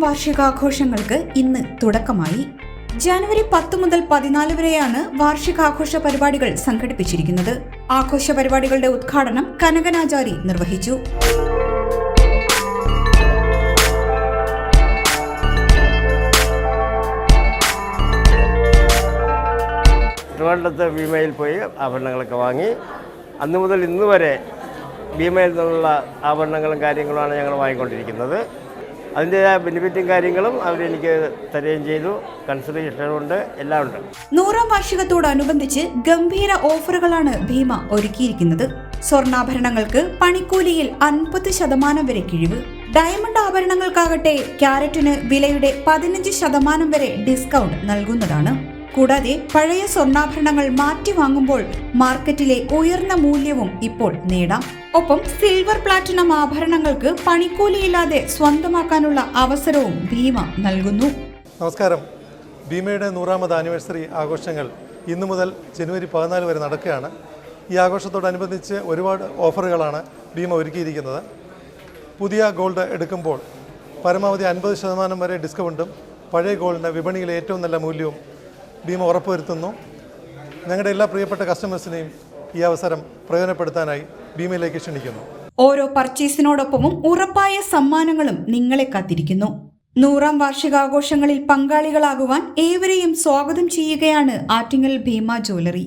വാർഷികാഘോഷങ്ങൾക്ക് ഇന്ന് തുടക്കമായി. ജനുവരി പത്ത് മുതൽ പതിനാല് വരെയാണ് വാർഷികാഘോഷ പരിപാടികൾ സംഘടിപ്പിച്ചിരിക്കുന്നത്. ആഘോഷ പരിപാടികളുടെ ഉദ്ഘാടനം കനകനാചാരി നിർവഹിച്ചു. ഭീമയിൽ പോയി ആഭരണങ്ങളൊക്കെ വാങ്ങി. അന്ന് മുതൽ ഇന്ന് വരെ ഭീമയിൽ നിന്നുള്ള ആഭരണങ്ങളും കാര്യങ്ങളുമാണ് ഞങ്ങൾ വാങ്ങിക്കൊണ്ടിരിക്കുന്നത്. അതിന്റെതായ ബെനിഫിറ്റും കാര്യങ്ങളും അവരെനിക്ക് തരുകയും ചെയ്തു. കൺസിഡറേഷനുണ്ട് എല്ലാം ഉണ്ട്. നൂറാം വാർഷികത്തോടനുബന്ധിച്ച് ഗംഭീര ഓഫറുകളാണ് ഭീമ ഒരുക്കിയിരിക്കുന്നത്. സ്വർണാഭരണങ്ങൾക്ക് പണിക്കൂലിയിൽ അൻപത് ശതമാനം വരെ കിഴിവ്. ഡയമണ്ട് ആഭരണങ്ങൾക്കാകട്ടെ ക്യാരറ്റിന് വിലയുടെ പതിനഞ്ച് ശതമാനം വരെ ഡിസ്കൗണ്ട് നൽകുന്നതാണ്. കൂടാതെ പഴയ സ്വർണാഭരണങ്ങൾ മാറ്റി വാങ്ങുമ്പോൾ മാർക്കറ്റിലെ ഉയർന്ന മൂല്യവും ഇപ്പോൾ നേടാം. ഒപ്പം സിൽവർ പ്ലാറ്റിനം ആഭരണങ്ങൾക്ക് പണിക്കൂലിയില്ലാതെ സ്വന്തമാക്കാനുള്ള അവസരവും ഭീമ നൽകുന്നു. നമസ്കാരം. ഭീമയുടെ നൂറാമത് ആനിവേഴ്സറി ആഘോഷങ്ങൾ ഇന്നു മുതൽ ജനുവരി പതിനാല് വരെ നടക്കുകയാണ്. ഈ ആഘോഷത്തോടനുബന്ധിച്ച് ഒരുപാട് ഓഫറുകളാണ് ഭീമ ഒരുക്കിയിരിക്കുന്നത്. പുതിയ ഗോൾഡ് എടുക്കുമ്പോൾ പരമാവധി അൻപത് ശതമാനം വരെ ഡിസ്കൗണ്ടും പഴയ ഗോൾഡിന് വിപണിയിലെ ഏറ്റവും നല്ല മൂല്യവും ഭീമ ഉറപ്പുവരുത്തുന്നു. ഞങ്ങളുടെ എല്ലാ പ്രിയപ്പെട്ട കസ്റ്റമേഴ്സിനെയും ഈ അവസരം പ്രയോജനപ്പെടുത്താനായി ഭീമയിലേക്ക് ക്ഷണിക്കുന്നു. ഓരോ പർച്ചേസിനോടൊപ്പവും ഉറപ്പായ സമ്മാനങ്ങളും നിങ്ങളെ കാത്തിരിക്കുന്നു. നൂറാം വാർഷികാഘോഷങ്ങളിൽ പങ്കാളികളാകുവാൻ ഏവരെയും സ്വാഗതം ചെയ്യുകയാണ് Attingal Bhima jewellery.